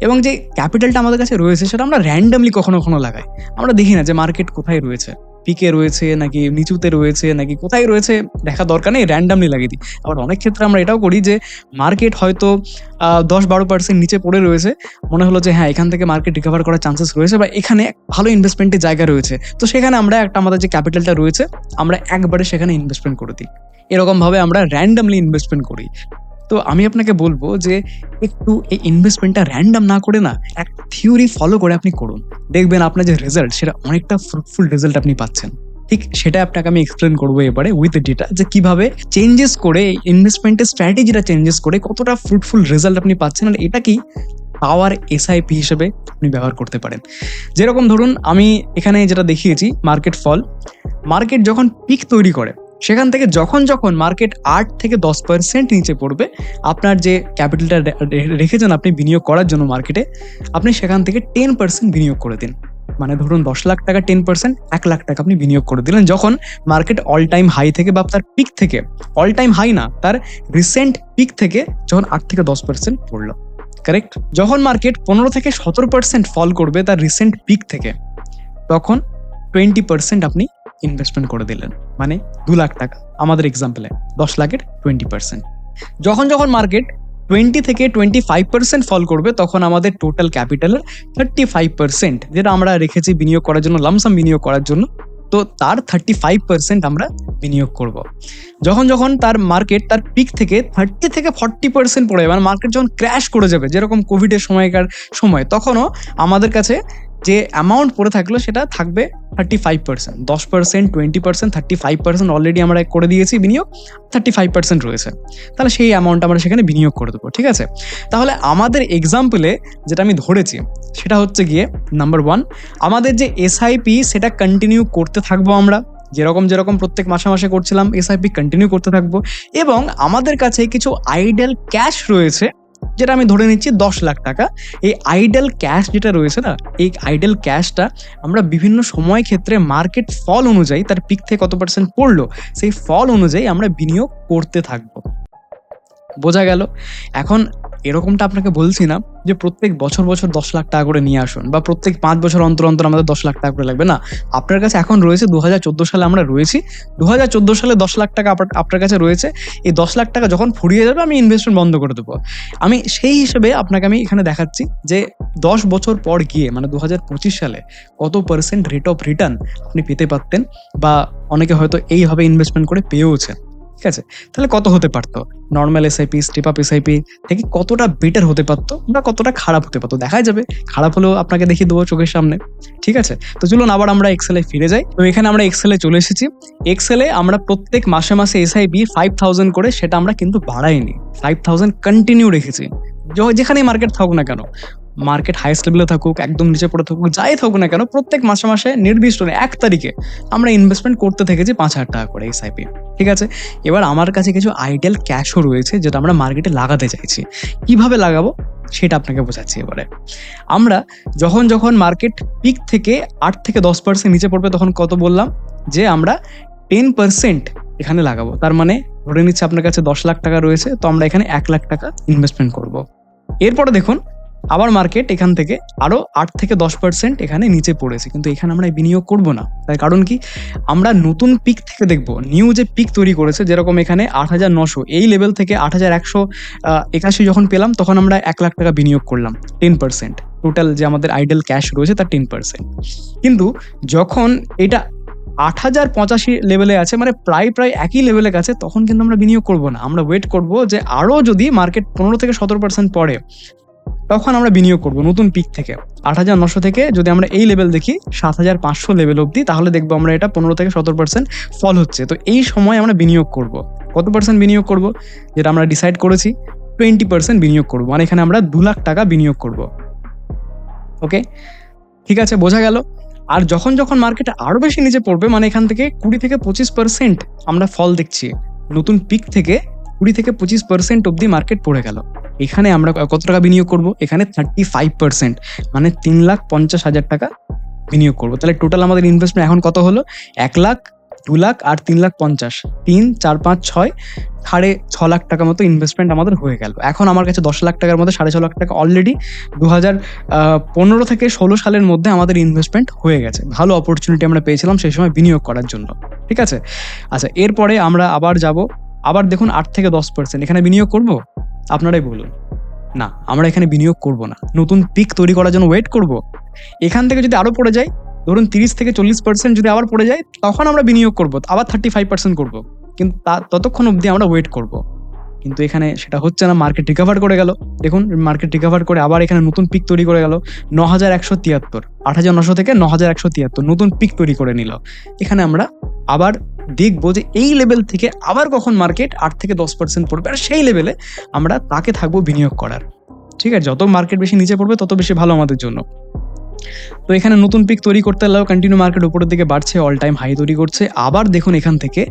এবং যে ক্যাপিটালটা আমাদের কাছে রয়েছে সেটা আমরা র্যান্ডামলি কখনো কখনো লাগাই। আমরা দেখি না যে মার্কেট কোথায় রয়েছে। পিকে রয়েছে নাকি নিচুতে রয়েছে নাকি কোথায় রয়েছে, দেখা দরকার নেই র্যান্ডামলি লাগিয়ে দিই। আবার অনেক ক্ষেত্রে আমরা এটাও করি যে মার্কেট হয়তো দশ বারো পার্সেন্ট নিচে পড়ে রয়েছে, মনে হলো যে হ্যাঁ এখান থেকে মার্কেট রিকভার করার চান্সেস রয়েছে বা এখানে ভালো ইনভেস্টমেন্টের জায়গা রয়েছে। তো সেখানে আমরা একটা আমাদের যে ক্যাপিটালটা রয়েছে, আমরা একবারে সেখানে ইনভেস্টমেন্ট করে দিই। এরকমভাবে আমরা র্যান্ডামলি ইনভেস্টমেন্ট করি। তো আমি আপনাকে বলব যে একটু এই ইনভেস্টমেন্টটা র্যান্ডাম না করে না একটা থিওরি ফলো করে আপনি করুন। দেখবেন আপনার যে রেজাল্ট সেটা অনেকটা ফ্রুটফুল রেজাল্ট আপনি পাচ্ছেন। ঠিক সেটা আপনাকে আমি এক্সপ্লেন করব এবারে উইথ ডেটা যে কীভাবে চেঞ্জেস করে ইনভেস্টমেন্টের স্ট্র্যাটেজিটা চেঞ্জেস করে কতটা ফ্রুটফুল রেজাল্ট আপনি পাচ্ছেন আর এটা কি পাওয়ার এসআইপি হিসেবে আপনি ব্যবহার করতে পারেন। যেরকম ধরুন, আমি এখানে যেটা দেখিয়েছি মার্কেট ফল মার্কেট যখন পিক তৈরি করে সেখান থেকে যখন যখন মার্কেট আট থেকে দশ পার্সেন্ট নিচে পড়বে, আপনার যে ক্যাপিটালটা রেখেছেন আপনি বিনিয়োগ করার জন্য মার্কেটে, আপনি সেখান থেকে টেন পার্সেন্ট বিনিয়োগ করে দিন। মানে ধরুন দশ লাখ টাকা টেন পার্সেন্ট এক লাখ টাকা আপনি বিনিয়োগ করে দিলেন। যখন মার্কেট অল টাইম হাই থেকে বা তার পিক থেকে অল টাইম হাই না, তার রিসেন্ট পিক থেকে যখন আট থেকে দশ পার্সেন্ট পড়ল কারেক্ট যখন মার্কেট পনেরো থেকে সতেরো পার্সেন্ট ফল করবে তার রিসেন্ট পিক থেকে, তখন টোয়েন্টি পার্সেন্ট আপনি ইনভেস্টমেন্ট করে দিলেন। মানে দু লাখ টাকা। আমাদের এক্সাম্পলে দশ লাখের টোয়েন্টি পার্সেন্ট যখন যখন মার্কেট টোয়েন্টি থেকে টোয়েন্টি ফাইভ পার্সেন্ট ফল করবে, তখন আমাদের টোটাল ক্যাপিটালের থার্টি ফাইভ পার্সেন্ট যেটা আমরা রেখেছি বিনিয়োগ করার জন্য লামসাম বিনিয়োগ করার জন্য, তো তার থার্টি ফাইভ পার্সেন্ট আমরা বিনিয়োগ করব। যখন যখন তার মার্কেট তার পিক থেকে থার্টি থেকে ফর্টি পার্সেন্ট পড়ে মানে মার্কেট যখন ক্র্যাশ করে যাবে, যেরকম কোভিডের সময়কার সময়, তখনও আমাদের কাছে যে অ্যামাউন্ট পড়ে থাকল সেটা থাকবে থার্টি ফাইভ পার্সেন্ট দশ percent twenty percent thirty five percent already আমরা করে দিয়েছি বিনিয়োগ থার্টি ফাইভ পার্সেন্ট রয়েছে। তাহলে সেই অ্যামাউন্ট আমরা সেখানে বিনিয়োগ করে দেবো, ঠিক আছে? তাহলে আমাদের এক্সাম্পলে যেটা আমি ধরেছি, সেটা হচ্ছে গিয়ে নাম্বার ওয়ান আমাদের যে এসআইপি সেটা কন্টিনিউ করতে থাকব আমরা, যেরকম যেরকম প্রত্যেক মাসে মাসে করছিলাম এসআইপি কন্টিনিউ করতে থাকব, এবং আমাদের কাছে কিছু আইডেল ক্যাশ রয়েছে যেটা আমি ধরে নিচ্ছি দশ লাখ টাকা। এই আইডেল ক্যাশ যেটা রয়েছে না, এই আইডেল ক্যাশটা আমরা বিভিন্ন সময় ক্ষেত্রে মার্কেট ফল অনুযায়ী তার পিক থেকে কত পার্সেন্ট পড়ল, সেই ফল অনুযায়ী আমরা বিনিয়োগ করতে থাকব। বোঝা গেল? এখন এরকমটা আপনাকে বলছি না যে প্রত্যেক বছর বছর দশ লাখ টাকা করে নিয়ে আসুন বা প্রত্যেক পাঁচ বছর অন্তর অন্তর আমাদের দশ লাখ টাকা করে লাগবে। না, আপনার কাছে এখন রয়েছে দু হাজার চোদ্দ সালে আমরা রয়েছি। দু হাজার চোদ্দ সালে দশ লাখ টাকা আপনার- কাছে রয়েছে। এই দশ লাখ টাকা যখন ফুরিয়ে যাবে, আমি ইনভেস্টমেন্ট বন্ধ করে দেবো। আমি সেই হিসেবে আপনাকে আমি এখানে দেখাচ্ছি যে দশ বছর পর গিয়ে মানে দু হাজার পঁচিশ সালে কত পার্সেন্ট রেট অফ রিটার্ন আপনি পেতে পারতেন বা অনেকে হয়তো এইভাবে ইনভেস্টমেন্ট করে পেয়েওছেন। ঠিক আছে? তাহলে কত হতে পারতো? Normal SIP step up SIP থেকে কতটা বেটার হতে পারতো বা কতটা খারাপ হতে পারতো। দেখা যাবে, খারাপ হলেও আপনাকে দেখিয়ে দেবো চোখের সামনে, ঠিক আছে? তো চলুন আবার আমরা এক্সেলে ফিরে যাই। তো এখানে আমরা এক্সেলে চলে এসেছি। এক্সেলে আমরা প্রত্যেক মাসে মাসে এসআইপি ফাইভ থাউজেন্ড করে সেটা আমরা কিন্তু বাড়াইনি। ফাইভ থাউজেন্ড কন্টিনিউ রেখেছি। যেখানেই মার্কেট থাকুক না কেন মার্কেট হাইস্ট লেভেলে থাকুক, একদম নিচে পড়ে থাকুক, যাই থাকুক না কেন, প্রত্যেক মাসে মাসে নির্দিষ্ট এক তারিখে আমরা ইনভেস্টমেন্ট করতে থেকেছি পাঁচ হাজার টাকা করে এসআইপি ঠিক আছে? এবার আমার কাছে কিছু আইডিয়াল ক্যাশও রয়েছে যেটা আমরা মার্কেটে লাগাতে চাইছি। কীভাবে লাগাবো? সেটা আপনাকে বোঝাচ্ছি এবারে। আমরা যখন যখন মার্কেট পিক থেকে আট থেকে দশ পার্সেন্ট নিচে পড়বে তখন কত বললাম? যে আমরা টেন পার্সেন্ট এখানে লাগাবো। তার মানে ধরে নিচ্ছে আপনার কাছে দশ লাখ টাকা রয়েছে, তো আমরা এখানে এক লাখ টাকা ইনভেস্টমেন্ট করব। এরপরে দেখুন আবার মার্কেট এখান থেকে আরও আট থেকে দশ পার্সেন্ট এখানে নিচে পড়েছে। কিন্তু এখানে আমরা বিনিয়োগ করব না। তার কারণ কি? আমরা নতুন পিক থেকে দেখব। নিউ যে পিক তৈরি করেছে, যেরকম এখানে আট হাজার নশো, এই লেভেল থেকে আট হাজার একশো একাশি যখন পেলাম, তখন আমরা এক লাখ টাকা বিনিয়োগ করলাম টেন পার্সেন্ট টোটাল যে আমাদের আইডেল ক্যাশ রয়েছে, তার টেন পার্সেন্ট কিন্তু যখন এটা আট হাজার পঁচাশি লেভেলে আছে মানে প্রায় প্রায় একই লেভেলের কাছে তখন কিন্তু আমরা বিনিয়োগ করব না। আমরা ওয়েট করব যে আরও যদি মার্কেট পনেরো থেকে সতেরো পার্সেন্ট পড়ে তখন আমরা বিনিয়োগ করব নতুন পিক থেকে। আট হাজার নশো থেকে যদি আমরা এই লেভেল দেখি, সাত হাজার পাঁচশো লেভেল অবধি, তাহলে দেখব আমরা এটা পনেরো থেকে সতেরো পার্সেন্ট ফল হচ্ছে। তো এই সময় আমরা বিনিয়োগ করব। কত পার্সেন্ট বিনিয়োগ করব? যেটা আমরা ডিসাইড করেছি টোয়েন্টি পার্সেন্ট বিনিয়োগ করব। মানে এখানে আমরা দু লাখ টাকা বিনিয়োগ করব। ওকে ঠিক আছে, বোঝা গেল? আর যখন যখন মার্কেট আরও বেশি নিচে পড়বে মানে এখান থেকে কুড়ি থেকে পঁচিশ পার্সেন্ট আমরা ফল দেখছি। নতুন পিক থেকে কুড়ি থেকে পঁচিশ পার্সেন্ট অব্দি মার্কেট পড়ে গেল। এখানে আমরা কত টাকা বিনিয়োগ করব? এখানে থার্টি ফাইভ পার্সেন্ট মানে তিন লাখ পঞ্চাশ হাজার টাকা বিনিয়োগ করব। তাহলে টোটাল আমাদের ইনভেস্টমেন্ট এখন কত হলো? এক লাখ, দু লাখ আর তিন লাখ পঞ্চাশ। তিন, চার, পাঁচ, ছয়, সাড়ে ছ লাখ টাকা মতো ইনভেস্টমেন্ট আমাদের হয়ে গেল। এখন আমার কাছে দশ লাখ টাকার মধ্যে সাড়ে ছ লাখ টাকা অলরেডি দু হাজার পনেরো থেকে ষোলো সালের মধ্যে আমাদের ইনভেস্টমেন্ট হয়ে গেছে। ভালো অপরচুনিটি আমরা পেয়েছিলাম সেই সময় বিনিয়োগ করার জন্য। ঠিক আছে? আচ্ছা এরপরে আমরা আবার যাব আবার দেখুন আট থেকে দশ পার্সেন্ট এখানে বিনিয়োগ করব? আপনারাই বলুন। না, আমরা এখানে বিনিয়োগ করব না। নতুন পিক তৈরি করার জন্য ওয়েট করব। এখান থেকে যদি আরও পড়ে যায়, ধরুন তিরিশ থেকে চল্লিশ পার্সেন্ট যদি আবার পড়ে যায়, তখন আমরা বিনিয়োগ করব, আবার থার্টি ফাইভ পার্সেন্ট করব। কিন্তু তা, ততক্ষণ অবধি আমরা ওয়েট করব। কিন্তু এখানে সেটা হচ্ছে না মার্কেট রিকভার করে গেল। দেখুন মার্কেট রিকভার করে আবার এখানে নতুন পিক তৈরি করে গেল। ন হাজার একশো তিয়াত্তর, আট হাজার নশো থেকে ন হাজার একশো তিয়াত্তর নতুন পিক তৈরি করে নিল। এখানে আমরা আবার দেখব যে এই লেভেল থেকে আবার কখন মার্কেট আট থেকে দশ পার্সেন্ট পড়বে আর সেই লেভেলে আমরা তাকে থাকব বিনিয়োগ করার। ঠিক আছে, যত মার্কেট বেশি নিচে পড়বে, তত বেশি ভালো আমাদের জন্য। তো এখানে নতুন পিক তৈরি করতে লাগলেও কন্টিনিউ মার্কেট উপরের দিকে বাড়ছে অল টাইম হাই তৈরি করছে। আবার দেখুন এখান থেকে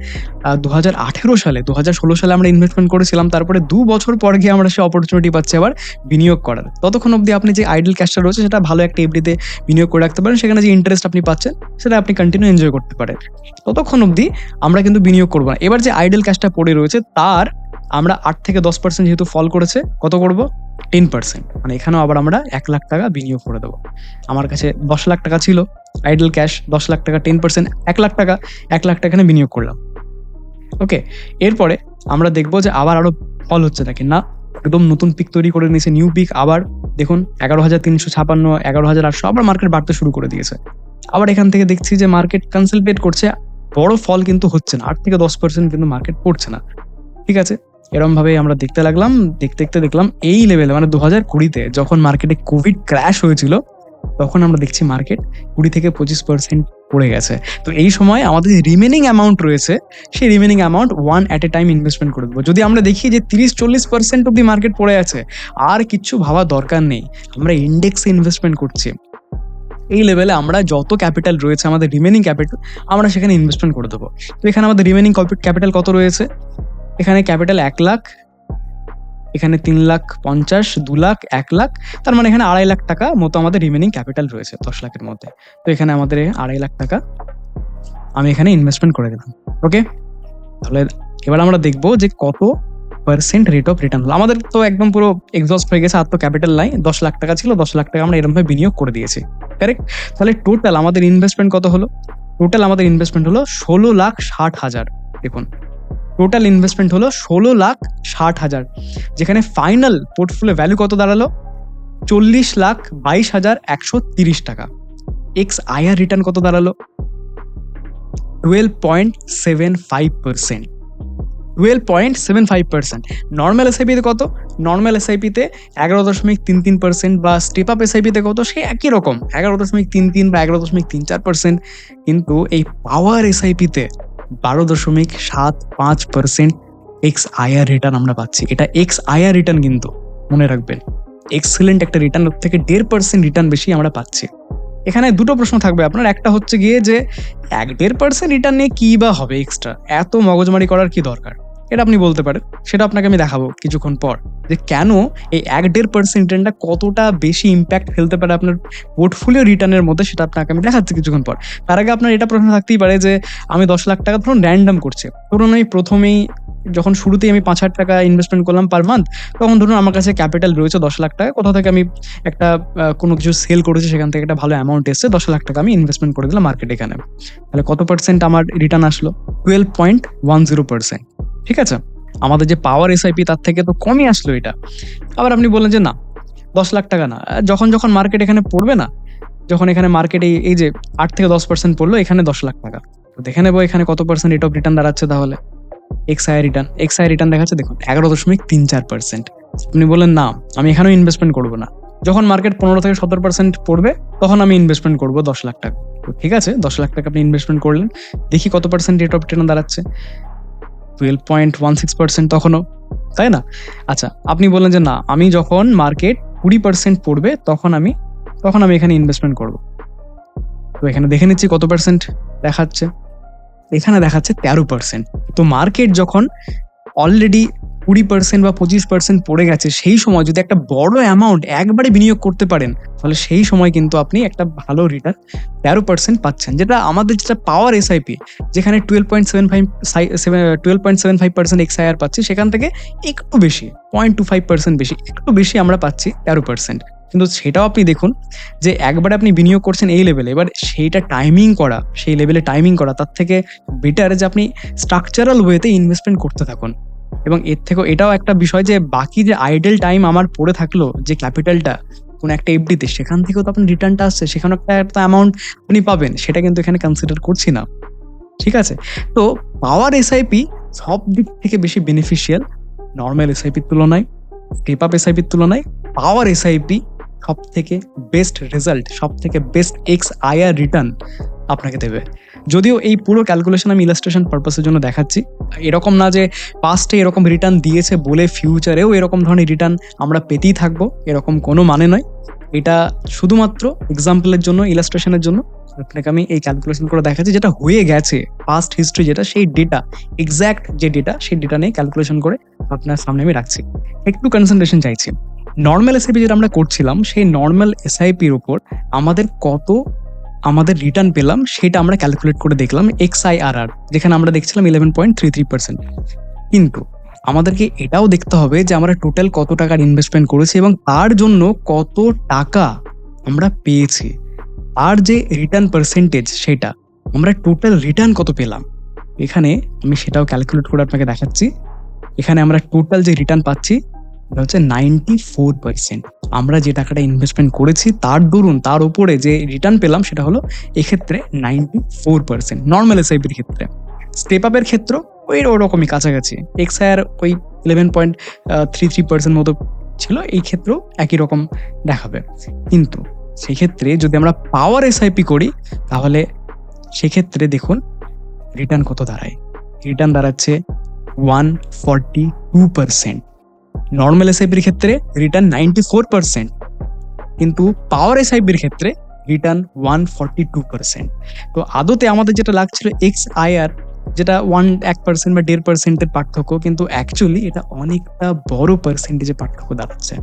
দু হাজার আঠেরো সালে দু হাজার ষোলো সালে আমরা ইনভেস্টমেন্ট করেছিলাম, তারপরে দু বছর পর গিয়ে আমরা সে অপরচুনিটি পাচ্ছি আবার বিনিয়োগ করার। ততক্ষণ অবধি আপনি যে আইডল ক্যাশটা রয়েছে, সেটা ভালো একটা এফডিতে বিনিয়োগ করে রাখতে পারেন। সেখানে যে ইন্টারেস্ট আপনি পাচ্ছেন, সেটা আপনি কন্টিনিউ এনজয় করতে পারেন। ততক্ষণ অবধি আমরা কিন্তু বিনিয়োগ করব না। এবার যে আইডল ক্যাশটা পড়ে রয়েছে, তার আমরা আট থেকে দশ পার্সেন্ট যেহেতু ফল করেছে, কত করব? টেন পার্সেন্ট মানে এখানেও আবার আমরা এক লাখ টাকা বিনিয়োগ করে দেবো। আমার কাছে দশ লাখ টাকা ছিল আইডল ক্যাশ দশ লাখ টাকা টেন পার্সেন্ট এক লাখ টাকা, এক লাখ টাকা এখানে বিনিয়োগ করলাম। ওকে এরপরে আমরা দেখব যে আবার আরও ফল হচ্ছে নাকি। না, একদম নতুন পিক তৈরি করে নিয়েছে নিউ পিক আবার দেখুন এগারো হাজার তিনশো ছাপান্ন, এগারো হাজার আটশো, আবার মার্কেট বাড়তে শুরু করে দিয়েছে। আবার এখান থেকে দেখছি যে মার্কেট কনসেন্ট্রেট করছে, বড় ফল কিন্তু হচ্ছে না। আট থেকে দশ পার্সেন্ট কিন্তু মার্কেট পড়ছে না। ঠিক আছে? এরম ভাবে আমরা দেখতে লাগলাম, দেখতে দেখতে দেখলাম এই লেভেলে মানে দু হাজার কুড়িতে যখন মার্কেটে কোভিড ক্র্যাশ হয়েছিল, তখন আমরা দেখছি মার্কেট কুড়ি থেকে পঁচিশ পার্সেন্ট পড়ে গেছে। তো এই সময় আমাদের যে রিমেনিং অ্যামাউন্ট রয়েছে, সেই remaining amount one at a time investment করে দেবো। যদি আমরা দেখি যে তিরিশ, চল্লিশ পার্সেন্ট অব্দি মার্কেট পড়ে আছে, আর কিচ্ছু ভাবা দরকার নেই। আমরা ইন্ডেক্সে ইনভেস্টমেন্ট করছি। এই লেভেলে আমরা যত ক্যাপিটাল রয়েছে, আমাদের রিমেনিং ক্যাপিটাল আমরা সেখানে ইনভেস্টমেন্ট করে দেবো। তো এখানে আমাদের রিমেনিং ক্যাপিটাল কত রয়েছে? এখানে ক্যাপিটাল এক লাখ, এখানে তিন লাখ পঞ্চাশ, দু লাখ, এক লাখ, তার মানে এখানে আড়াই লাখ টাকা মতো আমাদের রিমেনিং ক্যাপিটাল রয়েছে দশ লাখের মধ্যে। তো এখানে আমাদের আড়াই লাখ টাকা আমি এখানে ইনভেস্টমেন্ট করে দিলাম ওকে তাহলে এবার আমরা দেখব যে কত পার্সেন্ট রেট অফ রিটার্ন আমাদের তো একদম পুরো এক্সস্ট হয়ে গেছে, আর তো ক্যাপিটাল নাই। দশ লাখ টাকা ছিল, দশ লাখ টাকা আমরা এরকমভাবে বিনিয়োগ করে দিয়েছি কারেক্ট তাহলে টোটাল আমাদের ইনভেস্টমেন্ট কত হলো? টোটাল আমাদের ইনভেস্টমেন্ট হলো ষোলো লাখ ষাট হাজার, দেখুন। টোটাল ইনভেস্টমেন্ট হলো ষোলো লাখ ষাট হাজার। যেখানে ফাইনাল পোর্টফোলিও ভ্যালু কত দাঁড়াল? চল্লিশ লাখ বাইশ হাজার একশো তিরিশ টাকা। এক্স আইআর রিটার্ন কত দাঁড়াল? Twelve point seven five percent twelve point seven five percent normal এসআইপিতে কত? নর্মাল এসআইপিতে এগারো দশমিক তিন তিন পার্সেন্ট বা স্টেপ আপ এসআইপিতে কত? সে একই রকম। এগারো দশমিক তিন তিন বা এগারো দশমিক তিন চার পার্সেন্ট কিন্তু এই পাওয়ার এসআইপিতে বারো দশমিক সাত পাঁচ পার্সেন্ট এক্স আয়ার রিটার্ন আমরা পাচ্ছি। এটা এক্স আয়ার রিটার্ন কিন্তু, মনে রাখবেন। এক্সেলেন্ট একটা রিটার্ন থেকে দেড় পার্সেন্ট রিটার্ন বেশি আমরা পাচ্ছি। এখানে দুটো প্রশ্ন থাকবে আপনার। একটা হচ্ছে গিয়ে যে এক দেড় পার্সেন্ট রিটার্ন নিয়ে কী বা হবে এক্সট্রা এত মগজমারি করার কি দরকার? এটা আপনি বলতে পারেন। সেটা আপনাকে আমি দেখাবো কিছুক্ষণ পর যে কেন এই এক দেড় পার্সেন্ট রিটার্নটা কতটা বেশি ইম্প্যাক্ট ফেলতে পারে আপনার পোর্টফোলিও রিটার্নের মধ্যে সেটা আপনাকে আমি দেখাচ্ছি কিছুক্ষণ পর। তার আগে আপনার এটা প্রশ্ন থাকতেই পারে যে আমি দশ লাখ টাকা ধরুন র্যান্ডাম করছে। ধরুন আমি প্রথমেই যখন শুরুতেই আমি পাঁচ হাজার টাকা ইনভেস্টমেন্ট করলাম পার মান্থ তখন ধরুন আমার কাছে ক্যাপিটাল রয়েছে দশ লাখ টাকা কোথাও থেকে আমি একটা কোনো কিছু সেল করেছি সেখান থেকে একটা ভালো অ্যামাউন্ট এসছে, দশ লাখ টাকা আমি ইনভেস্টমেন্ট করে দিলাম মার্কেট এখানে। তাহলে কত পার্সেন্ট আমার রিটার্ন আসলো? Twelve point one zero percent ঠিক আছে? আমাদের যে পাওয়ার এসআইপি তার থেকে তো কমই আসলো এটা। আবার আপনি বললেন যে না, দশ লাখ টাকা না। যখন যখন মার্কেট এখানে পড়বে না, যখন এখানে মার্কেটে এই যে আট থেকে দশ পার্সেন্ট পড়ল, এখানে দশ লাখ টাকা। তো দেখে নেব এখানে কত পার্সেন্ট রেট অফ রিটার্ন দাঁড়াচ্ছে তাহলে। X I return X I return দেখাচ্ছে, দেখুন, এগারো দশমিক তিন চার পার্সেন্ট আপনি বললেন, না, আমি এখানেও ইনভেস্টমেন্ট করব না। যখন মার্কেট পনেরো থেকে সতেরো পার্সেন্ট পড়বে, তখন আমি ইনভেস্টমেন্ট করব দশ লাখ টাকা। ঠিক আছে, দশ লাখ টাকা আপনি ইনভেস্টমেন্ট করলেন। দেখি কত পার্সেন্ট রেট অফ রিটার্ন দাঁড়াচ্ছে। Twelve point one six percent তখনও, তাই না? আচ্ছা আপনি বললেন যে না, আমি যখন মার্কেট কুড়ি পার্সেন্ট পড়বে, তখন আমি তখন আমি এখানে ইনভেস্টমেন্ট করব। তো এখানে দেখে নিচ্ছি কত পার্সেন্ট দেখাচ্ছে। এখানে দেখাচ্ছে তেরো পার্সেন্ট তো মার্কেট যখন অলরেডি কুড়ি পার্সেন্ট বা পঁচিশ পার্সেন্ট পড়ে গেছে, সেই সময় যদি একটা বড় অ্যামাউন্ট একবারে বিনিয়োগ করতে পারেন, তাহলে সেই সময় কিন্তু আপনি একটা ভালো রিটার্ন তেরো পার্সেন্ট পাচ্ছেন। যেটা আমাদের যেটা পাওয়ার এসআইপি যেখানে twelve point seven five twelve point seven five percent XIRR পাচ্ছি, সেখান থেকে একটু বেশি পয়েন্ট টু ফাইভ পার্সেন্ট বেশি, একটু বেশি আমরা পাচ্ছি তেরো পার্সেন্ট কিন্তু সেটাও আপনি দেখুন যে একবারে আপনি বিনিয়োগ করছেন এই লেভেলে এবার সেইটা টাইমিং করা, সেই লেভেলে টাইমিং করা, তার থেকে বেটার যে আপনি স্ট্রাকচারাল ওয়েতে ইনভেস্টমেন্ট করতে থাকুন। এবং এর থেকেও এটাও একটা বিষয় যে বাকি যে আইডেল টাইম আমার পড়ে থাকল যে ক্যাপিটালটা কোনো একটা এফডিতে সেখান থেকেও তো আপনার রিটার্নটা আসছে, সেখানে একটা একটা অ্যামাউন্ট আপনি পাবেন, সেটা কিন্তু এখানে কনসিডার করছি না। ঠিক আছে? তো পাওয়ার এসআইপি সব দিক থেকে বেশি বেনিফিশিয়াল নর্মাল এসআইপির তুলনায় স্টেপ আপ এসআইপির তুলনায় পাওয়ার এসআইপি সব থেকে বেস্ট রেজাল্ট সব থেকে বেস্ট এক্স আইআর রিটার্ন আপনাকে দেবে। যদিও এই পুরো ক্যালকুলেশন আমি ইলাস্ট্রেশন পারপাসের জন্য দেখাচ্ছি। এরকম না যে পাস্টে এরকম রিটার্ন দিয়েছে বলে ফিউচারেও এরকম ধরনের রিটার্ন আমরা পেতেই থাকব, এরকম কোনো মানে নয়। এটা শুধুমাত্র এক্সাম্পলের জন্য ইলাস্ট্রেশনের জন্য আপনাকে আমি এই ক্যালকুলেশন করে দেখাচ্ছি যেটা হয়ে গেছে পাস্ট হিস্ট্রি যেটা, সেই ডেটা এক্স্যাক্ট যে ডেটা সেই ডেটা নিয়ে ক্যালকুলেশন করে আপনার সামনে আমি রাখছি। একটু কনসেন্ট্রেশন চাইছি। নর্মাল এসআইপি যেটা আমরা করছিলাম, সেই নর্মাল এসআইপির উপর আমাদের কত আমাদের রিটার্ন পেলাম, সেটা আমরা ক্যালকুলেট করে দেখলাম এক্স আই আর আর যেখানে আমরা দেখছিলাম eleven point three three percent কিন্তু আমাদেরকে এটাও দেখতে হবে যে আমরা টোটাল কত টাকার ইনভেস্টমেন্ট করেছি এবং তার জন্য কত টাকা আমরা পেয়েছি। আর যে রিটার্ন পার্সেন্টেজ সেটা, আমরা টোটাল রিটার্ন কত পেলাম? এখানে আমি সেটাও ক্যালকুলেট করে আপনাকে দেখাচ্ছি। এখানে আমরা টোটাল যে রিটার্ন পাচ্ছি এটা হচ্ছে নাইনটি ফোর পার্সেন্ট আমরা যে টাকাটা ইনভেস্টমেন্ট করেছি, তার দরুন তার উপরে যে রিটার্ন পেলাম, সেটা হলো এক্ষেত্রে নাইনটি ফোর পার্সেন্ট নর্মাল এসআইপির ক্ষেত্রে। স্টেপ আপের ক্ষেত্র ওই ওরকমই কাছাকাছি। এক্সআইআর ওই eleven point three three percent মতো ছিল, এই ক্ষেত্রেও একই রকম দেখাবে। কিন্তু সেক্ষেত্রে যদি আমরা পাওয়ার এসআইপি করি, তাহলে সেক্ষেত্রে দেখুন রিটার্ন কত দাঁড়ায়? রিটার্ন দাঁড়াচ্ছে one forty two percent normal এসআইপির ক্ষেত্রে রিটার্ন নাইনটি ফোর পার্সেন্ট কিন্তু পাওয়ার এসআইপির ক্ষেত্রে return one forty two percent তো আদতে আমাদের যেটা লাগছিল এক্স আইআর যেটা ওয়ান এক পার্সেন্ট বা দেড় পার্সেন্টের পার্থক্য, কিন্তু অ্যাকচুয়ালি এটা অনেকটা বড় পার্সেন্টেজে পার্থক্য দাঁড়াচ্ছে।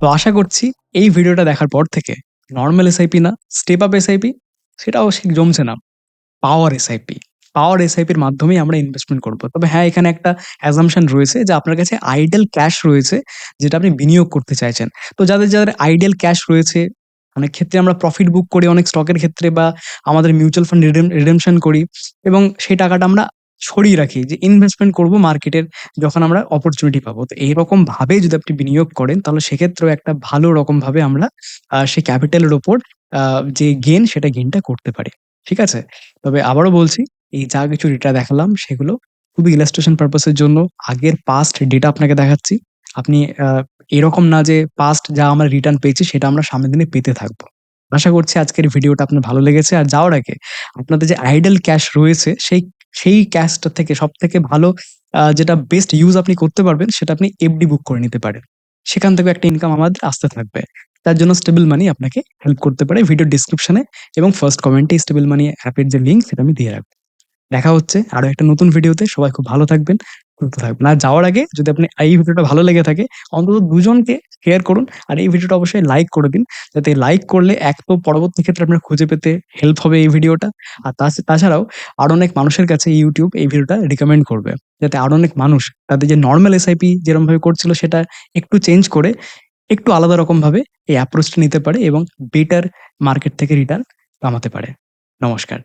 তো আশা করছি এই ভিডিওটা দেখার পর থেকে নর্মাল এসআইপি না স্টেপ আপ এস এসআইপি সেটাও ঠিক জমছে না পাওয়ার এসআইপি পাওয়ার এসআইপির মাধ্যমেই আমরা ইনভেস্টমেন্ট করব। তবে হ্যাঁ এখানে একটা অ্যাজামশন রয়েছে যে আপনার কাছে আইডেল ক্যাশ রয়েছে যেটা আপনি বিনিয়োগ করতে চাইছেন। তো যাদের যাদের আইডেল ক্যাশ রয়েছে, অনেক ক্ষেত্রে আমরা প্রফিট বুক করি, অনেক স্টকের ক্ষেত্রে বা আমাদের মিউচুয়াল ফান্ড রিডেমশন করি এবং সেই টাকাটা আমরা সরিয়ে রাখি যে ইনভেস্টমেন্ট করব মার্কেটের যখন আমরা অপরচুনিটি পাবো। তো এইরকম ভাবে যদি আপনি বিনিয়োগ করেন, তাহলে সেক্ষেত্রেও একটা ভালো রকম ভাবে আমরা সেই ক্যাপিটালের ওপর যে গেন সেটা গেনটা করতে পারি। ঠিক আছে? তবে আবারও বলছি এই যা কিছু ডেটা দেখালাম, সেগুলো খুবই ইলাস্ট্রেশন পারপাসের জন্য। আগের পাস্ট ডেটা আপনাকে দেখাচ্ছি। আপনি এরকম না যে পাস্ট যা আমরা রিটার্ন পেয়েছি, সেটা আমরা সামনের দিনে পেতে থাকব। আশা করছি আজকের ভিডিওটা আপনার ভালো লেগেছে। আর যাওয়ার আগে আপনাদের যে আইডল ক্যাশ রয়েছে, সেই সেই ক্যাশটা থেকে সব থেকে ভালো যেটা বেস্ট ইউজ আপনি করতে পারবেন, সেটা আপনি এফডি বুক করে নিতে পারেন। সেখান থেকে একটা ইনকাম আমাদের আসতে থাকবে। তার জন্য স্টেবল মানি আপনাকে হেল্প করতে পারে। ভিডিও ডিসক্রিপশনে এবং ফার্স্ট কমেন্টে স্টেবল মানি অ্যাপের যে লিঙ্ক সেটা আমি দিয়ে রাখব। দেখা হচ্ছে আরও একটা নতুন ভিডিওতে। সবাই খুব ভালো থাকবেন, সুস্থ থাকবেন। আর যাওয়ার আগে যদি আপনি এই ভিডিওটা ভালো লেগে থাকে, অন্তত দুজনকে শেয়ার করুন। আর এই ভিডিওটা অবশ্যই লাইক করে দিন। যাতে লাইক করলে এক তো পরবর্তী ক্ষেত্রে আপনার খুঁজে পেতে হেল্প হবে এই ভিডিওটা। আর তাছ- তাছাড়াও আরও অনেক মানুষের কাছে ইউটিউব এই ভিডিওটা রিকমেন্ড করবে। যাতে আরও অনেক মানুষ তাদের যে নর্মাল এসআইপি যেরকম ভাবে করছিল সেটা একটু চেঞ্জ করে, একটু আলাদা রকম ভাবে এই অ্যাপ্রোচটা নিতে পারে এবং বেটার মার্কেট থেকে রিটার্ন কামাতে পারে। নমস্কার।